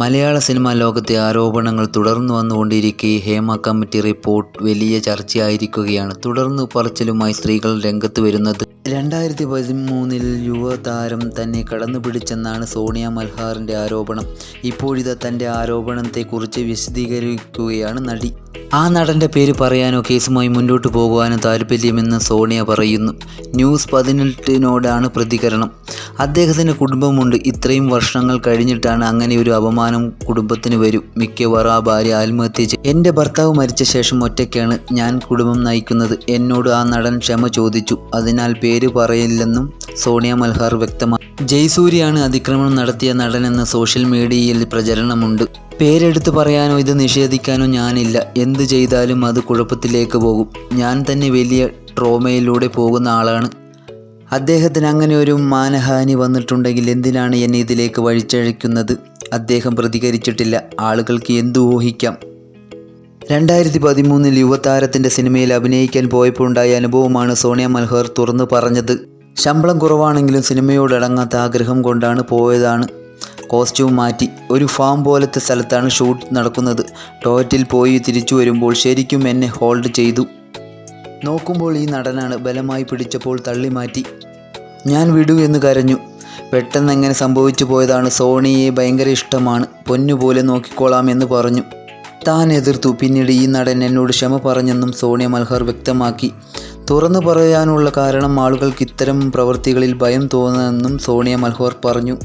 മലയാള cinema ലോകത്തെ ആരോപണങ്ങൾ തുടർന്നു വന്നുകൊണ്ടിരിക്കെ ഹേമ കമ്മിറ്റി റിപ്പോർട്ട് വലിയ ചർച്ചയായിരിക്കുകയാണ്. തുടർന്ന് പറച്ചിലുമായി സ്ത്രീകൾ രംഗത്ത് വരുന്നത്. രണ്ടായിരത്തി പതിമൂന്നിൽ യുവതാരം തന്നെ കടന്നു പിടിച്ചെന്നാണ് സോണിയ മൽഹാറിന്റെ ആരോപണം. ഇപ്പോഴിതാ തന്റെ ആരോപണത്തെക്കുറിച്ച് വിശദീകരിക്കുകയാണ് നടി. ആ നടന്റെ പേര് പറയാനോ കേസുമായി മുന്നോട്ട് പോകുവാനോ താല്പര്യമെന്ന് സോണിയ പറയുന്നു. ന്യൂസ് പതിനെട്ടിനോടാണ് പ്രതികരണം. അദ്ദേഹത്തിന് കുടുംബമുണ്ട്. ഇത്രയും വർഷങ്ങൾ കഴിഞ്ഞിട്ടാണ് അങ്ങനെ ഒരു അപമാനം കുടുംബത്തിന് വരും. മിക്കവാറും ആ ഭാര്യ ആത്മഹത്യ ചെയ്യും എന്റെ ഭർത്താവ് മരിച്ച ശേഷം ഒറ്റയ്ക്കാണ് ഞാൻ കുടുംബം നയിക്കുന്നത്. എന്നോട് ആ നടൻ ക്ഷമ ചോദിച്ചു. അതിനാൽ പേര് പറയില്ലെന്നും സോണിയ മൽഹാർ വ്യക്തമാക്കി. ജയ്സൂരിയാണ് അതിക്രമണം നടത്തിയ നടനെന്ന് സോഷ്യൽ മീഡിയയിൽ പ്രചരണമുണ്ട്. പേരെടുത്ത് പറയാനോ ഇത് നിഷേധിക്കാനോ ഞാനില്ല. എന്ത് ചെയ്താലും അത് കുഴപ്പത്തിലേക്ക് പോകും. ഞാൻ തന്നെ വലിയ ട്രോമയിലൂടെ പോകുന്ന ആളാണ്. അദ്ദേഹത്തിന് അങ്ങനെ ഒരു മാനഹാനി വന്നിട്ടുണ്ടെങ്കിൽ എന്തിനാണ് എന്നെ ഇതിലേക്ക് വഴിച്ചഴിക്കുന്നത് അദ്ദേഹം പ്രതികരിച്ചിട്ടില്ല. ആളുകൾക്ക് എന്തു ഊഹിക്കാം? രണ്ടായിരത്തി പതിമൂന്നിൽ യുവതാരത്തിന്റെ സിനിമയിൽ അഭിനയിക്കാൻ പോയപ്പോൾ ഉണ്ടായ അനുഭവമാണ് സോണിയ മൽഹർ തുറന്നു പറഞ്ഞത്. ശമ്പളം കുറവാണെങ്കിലും സിനിമയോട് അടങ്ങാത്ത ആഗ്രഹം കൊണ്ടാണ് പോയതാണ്. കോസ്റ്റ്യൂം മാറ്റി. ഒരു ഫാം പോലത്തെ സ്ഥലത്താണ് ഷൂട്ട് നടക്കുന്നത്. ടോയ്ലറ്റിൽ പോയി തിരിച്ചു വരുമ്പോൾ ശരിക്കും എന്നെ ഹോൾഡ് ചെയ്തു. നോക്കുമ്പോൾ ഈ നടനാണ് ബലമായി പിടിച്ചപ്പോൾ തള്ളി മാറ്റി ഞാൻ വിടൂ എന്ന് കരഞ്ഞു. പെട്ടെന്ന് എങ്ങനെ സംഭവിച്ചു പോയതാണ് സോണിയെ ഭയങ്കര ഇഷ്ടമാണ്. പൊന്നുപോലെ നോക്കിക്കോളാം എന്ന് പറഞ്ഞു. താൻ എതിർത്തു. പിന്നീട് ഈ നടൻ എന്നോട് ക്ഷമ പറഞ്ഞെന്നും സോണിയ മൽഹർ വ്യക്തമാക്കി. തുറന്നു പറയാനുള്ള കാരണം ആളുകൾക്ക് ഇത്തരം പ്രവൃത്തികളിൽ ഭയം തോന്നുമെന്നും സോണിയ മൽഹോർ പറഞ്ഞു.